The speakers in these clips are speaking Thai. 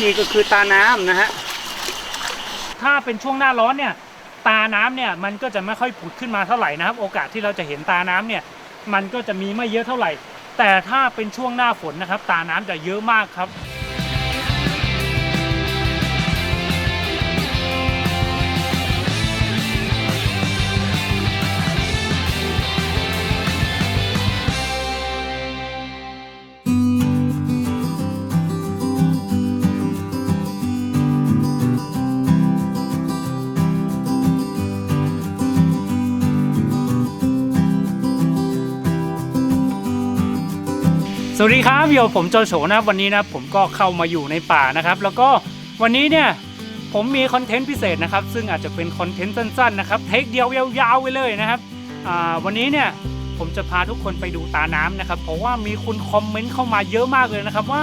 นี่ก็คือตาน้ำนะฮะ ถ้าเป็นช่วงหน้าร้อนเนี่ย ตาน้ำเนี่ยมันก็จะไม่ค่อยผุดขึ้นมาเท่าไหร่นะครับ โอกาสที่เราจะเห็นตาน้ำเนี่ยมันก็จะมีไม่เยอะเท่าไหร่ แต่ถ้าเป็นช่วงหน้าฝนนะครับ ตาน้ำจะเยอะมากครับ วัสดีครับโยผมโจโฉนะวันนี้นะผมก็เข้ามาอยู่ในป่านะครับ แล้วก็วันนี้เนี่ยผมมีคอนเทนต์พิเศษนะครับ ซึ่งอาจจะเป็นคอนเทนต์สั้นๆนะครับเทคเดียวยาวๆไปเลยนะครับวันนี้เนี่ยผมจะพาทุกคนไปดูตาน้ำนะครับ เพราะว่ามีคนคอมเมนต์เข้ามาเยอะมากเลยนะครับ ว่า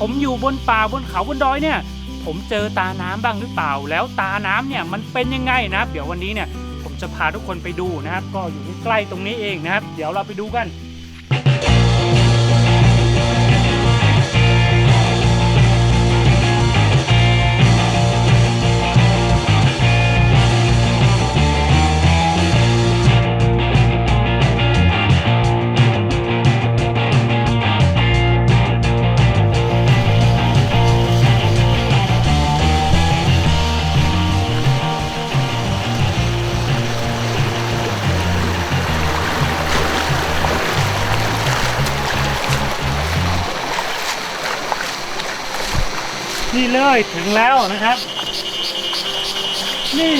ผมอยู่บนป่าบนเขาบนดอยเนี่ย ผมเจอตาน้ำบ้างหรือเปล่า แล้วตาน้ำเนี่ยมันเป็นยังไงนะครับ เดี๋ยววันนี้เนี่ยผมจะพาทุกคนไปดูนะครับ ก็อยู่ใกล้ๆตรงนี้เองนะครับ เดี๋ยวเราไปดูกัน นี่เลยถึงแล้วนะครับ นี่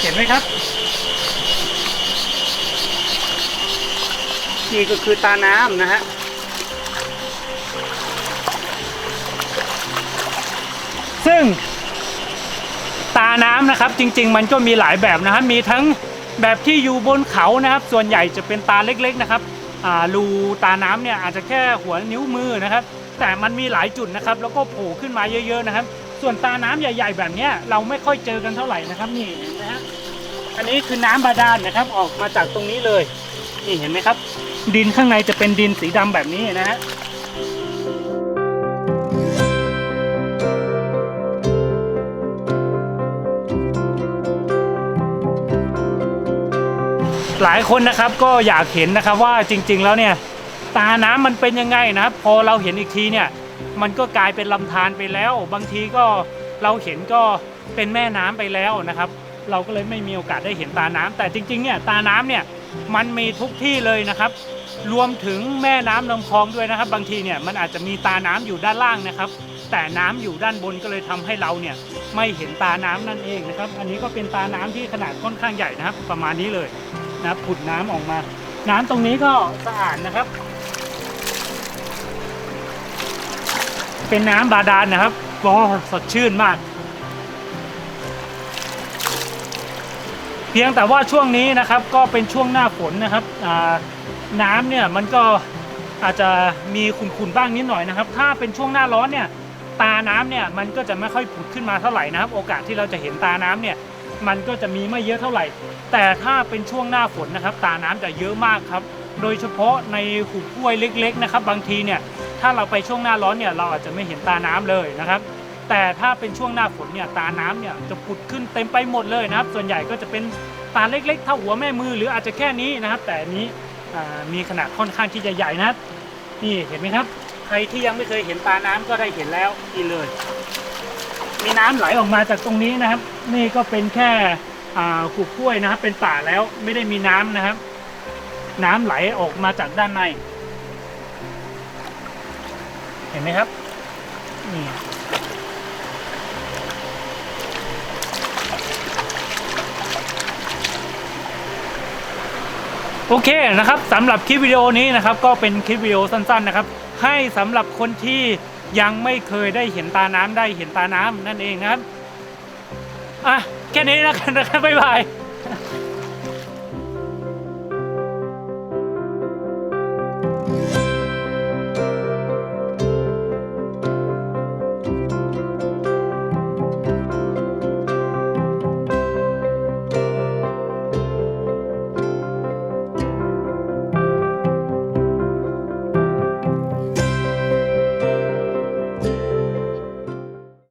เห็นไหมครับ นี่ก็คือตาน้ำนะฮะซึ่ง ตาน้ำนะครับ จริง ๆ มันก็มีหลายแบบนะครับมีทั้งแบบที่อยู่บนเขานะครับ ส่วนใหญ่จะเป็นตาเล็กๆนะครับอ่ารูตาน้ำเนี่ยอาจจะแค่หัวนิ้วมือนะครับ แต่มันมีหลายจุดนะครับ แล้วก็โผล่ขึ้นมาเยอะ ๆนะครับ ส่วนตาน้ำใหญ่ ๆ แบบนี้เราไม่ค่อยเจอกันเท่าไหร่นะครับ นี่เห็นไหมฮะอันนี้คือน้ำบาดาลนะครับ ออกมาจากตรงนี้เลย นี่เห็นไหมครับ ดินข้างในจะเป็นดินสีดำแบบนี้นะฮะหลายคนนะครับก็อยากเห็นนะครับว่าจริง ๆ แล้วเนี่ย ตาน้ำมันเป็นยังไงนะครับ พอเราเห็นอีกทีเนี่ย มันก็กลายเป็นลำธารไปแล้ว บางทีก็เราเห็นก็เป็นแม่น้ำไปแล้วนะครับ เราก็เลยไม่มีโอกาสได้เห็นตาน้ำแต่จริงๆเนี่ยตาน้ำเนี่ยมันมีทุกที่เลยนะครับ รวมถึงแม่น้ำลำคลองด้วยนะครับ บางทีเนี่ยมันอาจจะมีตาน้ำอยู่ด้านล่างนะครับ แต่น้ำอยู่ด้านบนก็เลยทำให้เราเนี่ยไม่เห็นตาน้ำนั่นเองนะครับ อันนี้ก็เป็นตาน้ำที่ขนาดค่อนข้างใหญ่นะครับ ประมาณนี้เลยนะครับผุดน้ำออกมา น้ำตรงนี้ก็สะอาดนะครับ เป็นน้ำบาดาลนะครับก็สดชื่นมาก เพียงแต่ว่าช่วงนี้นะครับก็เป็นช่วงหน้าฝนนะครับน้ำเนี่ยมันก็อาจจะมีขุ่นๆบ้างนิดหน่อยนะครับ ถ้าเป็นช่วงหน้าร้อนเนี่ยตาน้ำเนี่ยมันก็จะไม่ค่อยผุดขึ้นมาเท่าไหร่นะครับ โอกาสที่เราจะเห็นตาน้ำเนี่ยมันก็จะมีไม่เยอะเท่าไหร่ แต่ถ้าเป็นช่วงหน้าฝนนะครับ ตาน้ำจะเยอะมากครับ โดยเฉพาะในหุบห้วยเล็กๆนะครับบางทีเนี่ยถ้าเราไปช่วงหน้าร้อนเนี่ยเราอาจจะไม่เห็นตาน้ำเลยนะครับ แต่ถ้าเป็นช่วงหน้าฝนเนี่ยตาน้ำเนี่ยจะผุดขึ้นเต็มไปหมดเลยนะครับ ส่วนใหญ่ก็จะเป็นตาเล็กๆ เท่าหัวแม่มือหรืออาจจะแค่นี้นะครับ แต่นี้มีขนาดค่อนข้างที่จะใหญ่นะครับนี่เห็นไหมครับ ใครที่ยังไม่เคยเห็นตาน้ำก็ได้เห็นแล้วนี่เลย มีน้ำไหลออกมาจากตรงนี้นะครับ นี่ก็เป็นแค่ขุบกล้วยนะครับ เป็นป่าแล้วไม่ได้มีน้ำนะครับ น้ำไหลออกมาจากด้านใน เห็นไหมครับ นี่โอเคนะครับสำหรับคลิปวิดีโอนี้นะครับก็เป็นคลิปวิดีโอสั้นๆนะครับ ให้สำหรับคนที่ยังไม่เคยได้เห็นตาน้ำได้เห็นตาน้ำนั่นเองนะครับอะแค่นี้แล้วกันนะครับบ๊ายบาย